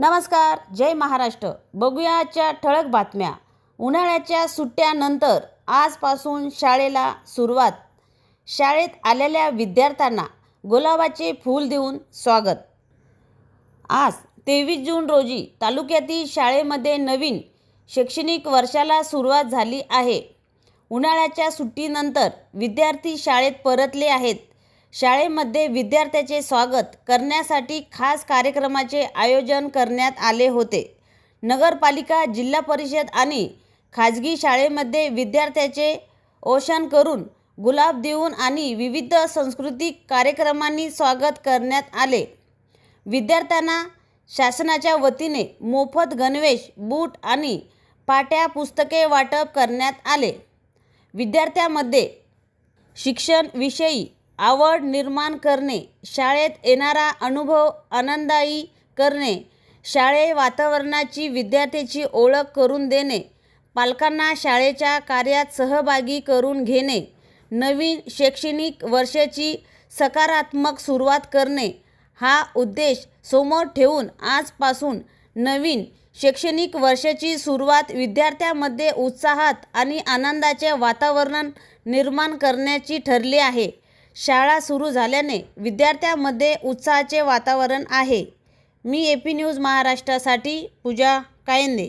नमस्कार जय महाराष्ट्र. बघूया आजच्या ठळक बातम्या. उन्हाळ्याच्या सुट्ट्यानंतर आजपासून शाळेला सुरुवात. शाळेत आलेल्या विद्यार्थ्यांना गुलाबाचे फूल देऊन स्वागत. आज तेवीस जून रोजी तालुक्यातील शाळेमध्ये नवीन शैक्षणिक वर्षाला सुरुवात झाली आहे. उन्हाळ्याच्या सुट्टीनंतर विद्यार्थी शाळेत परतले आहेत. शाळेमध्ये विद्यार्थ्याचे स्वागत करण्यासाठी खास कार्यक्रमाचे आयोजन करण्यात आले होते. नगरपालिका जिल्हा परिषद आणि खाजगी शाळेमध्ये विद्यार्थ्याचे ओशन करून गुलाब देऊन आणि विविध सांस्कृतिक कार्यक्रमांनी स्वागत करण्यात आले. विद्यार्थ्यांना शासनाच्या वतीने मोफत गणवेश बूट आणि पाट्या पुस्तके वाटप करण्यात आले. विद्यार्थ्यामध्ये शिक्षणविषयी आवड निर्माण करणे शाळेत येणारा अनुभव आनंददायी करणे शाळे वातावरणाची विद्यार्थ्याची ओळख करून देणे पालकांना शाळेच्या कार्यात सहभागी करून घेणे नवीन शैक्षणिक वर्षाची सकारात्मक सुरुवात करणे हा उद्देश समोर ठेवून आजपासून नवीन शैक्षणिक वर्षाची सुरुवात विद्यार्थ्यांमध्ये उत्साहात आणि आनंदाचे वातावरण निर्माण करण्याची ठरली आहे. शाळा सुरू झाल्याने विद्यार्थ्यांमध्ये उत्साहाचे वातावरण आहे. मी ए पी न्यूज महाराष्ट्रासाठी पूजा कायंदे.